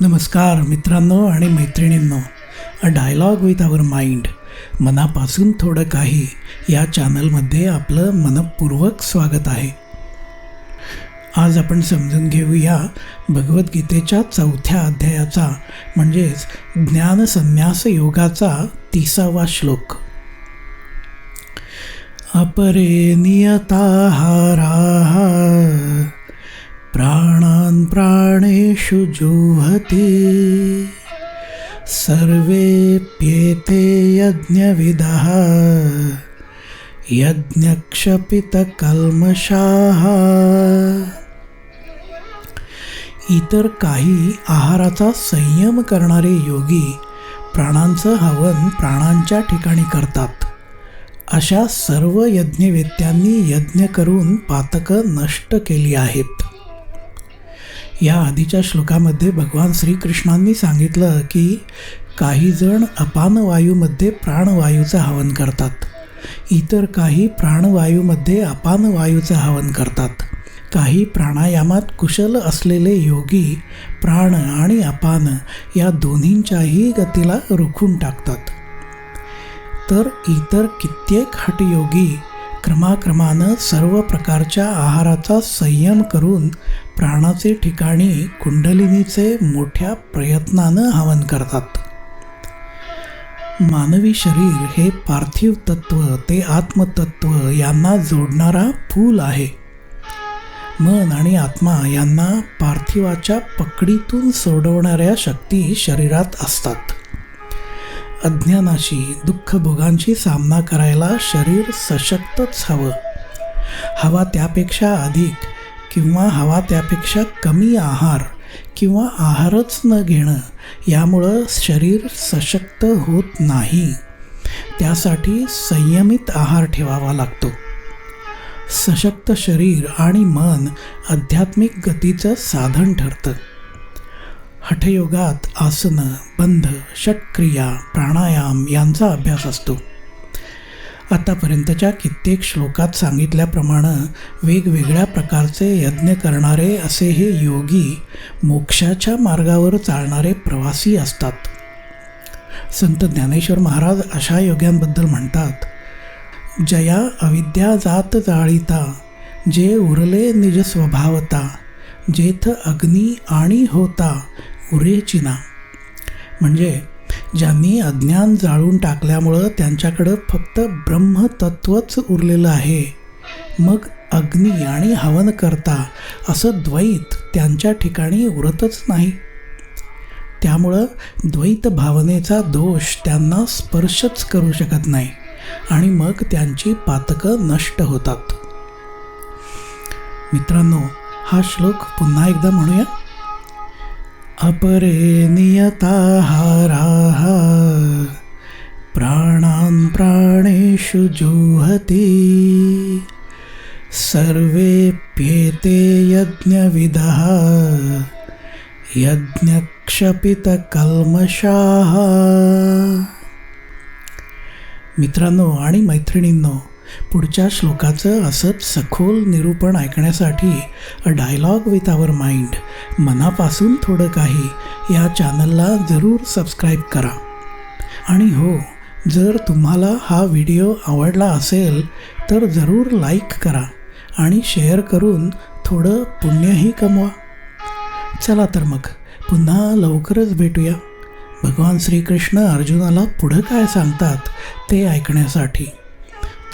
नमस्कार मित्रांनो आणि मैत्रिणींनो. A dialogue with our mind मनापासून थोडं काही या चॅनलमध्ये आपलं मनपूर्वक स्वागत आहे. आज आपण समजून घेऊया भगवद्गीतेच्या चौथ्या अध्यायाचा म्हणजेच ज्ञानसन्यास योगाचा तिसावा श्लोक. अपरे नियताहारा शुजुहति सर्वेऽप्येते यज्ञविदः। यज्ञक्षपितकल्मषाः। इतर काही आहाराचा संयम करणारे योगी प्राणांचं हवन प्राणांच्या ठिकाणी करतात. अशा सर्व यज्ञवेत्यांनी यज्ञ करून पातकं नष्ट केली आहेत. या आधीच्या श्लोकामध्ये भगवान श्रीकृष्णांनी सांगितलं की काही जण अपानवायूमध्ये प्राणवायूचं हवन करतात. इतर काही प्राणवायूमध्ये अपानवायूचं हवन करतात. काही प्राणायामात कुशल असलेले योगी प्राण आणि अपान या दोन्हींच्याही गतीला रोखून टाकतात. तर इतर कित्येक हटयोगी क्रमाक्रमानं सर्व प्रकारच्या आहाराचा संयम करून प्राणाचे ठिकाणी कुंडलिनीचे मोठ्या प्रयत्नानं हवन करतात. मानवी शरीर हे पार्थिव तत्व ते आत्मतत्व यांना जोडणारा पूल आहे. मन आणि आत्मा यांना पार्थिवाच्या पकडीतून सोडवणाऱ्या शक्ती शरीरात असतात. अज्ञानाशी दुःखभोगांशी सामना करायला शरीर सशक्तच हवं. हवा त्यापेक्षा अधिक किंवा हवा त्यापेक्षा कमी आहार किंवा आहारच न घेणं यामुळं शरीर सशक्त होत नाही. त्यासाठी संयमित आहार ठेवावा लागतो. सशक्त शरीर आणि मन आध्यात्मिक गतीचं साधन ठरतं. हठयोगात आसनं बंध षटक्रिया प्राणायाम यांचा अभ्यास असतो. आतापर्यंतच्या कित्येक श्लोकात सांगितल्याप्रमाणे वेगवेगळ्या प्रकारचे यज्ञ करणारे असे हे योगी मोक्षाच्या मार्गावर चालणारे प्रवासी असतात. संत ज्ञानेश्वर महाराज अशा योग्यांबद्दल म्हणतात जया अविद्या जात जाळीता जे उरले निज स्वभावता जेथ अग्नी आणि होता उरेचिना म्हणजे ज्यांनी अज्ञान जाळून टाकल्यामुळं त्यांच्याकडं फक्त ब्रह्मतत्वच उरलेलं आहे. मग अग्नी आणि हवन करता असं द्वैत त्यांच्या ठिकाणी उरतच नाही. त्यामुळं द्वैत भावनेचा दोष त्यांना स्पर्शच करू शकत नाही आणि मग त्यांची पातकं नष्ट होतात. मित्रांनो हा श्लोक पुन्हा एकदा म्हणूया. अपरे नियताहाराः प्राणान् प्राणेषु जुहति सर्वेप्येते यज्ञविदः। यज्ञक्षपितकल्मषाः। मित्रांनो आणि मैत्रिणींनो पुढच्या श्लोकाचं असंच सखोल निरूपण ऐकण्यासाठी a dialogue with our mind मनापासून थोडं काही या चॅनलला जरूर सबस्क्राईब करा. आणि हो जर तुम्हाला हा व्हिडिओ आवडला असेल तर जरूर लाईक करा आणि शेअर करून थोडं पुण्यही कमवा. चला तर मग पुन्हा लवकरच भेटूया. भगवान श्रीकृष्ण अर्जुनाला पुढं काय सांगतात ते ऐकण्यासाठी.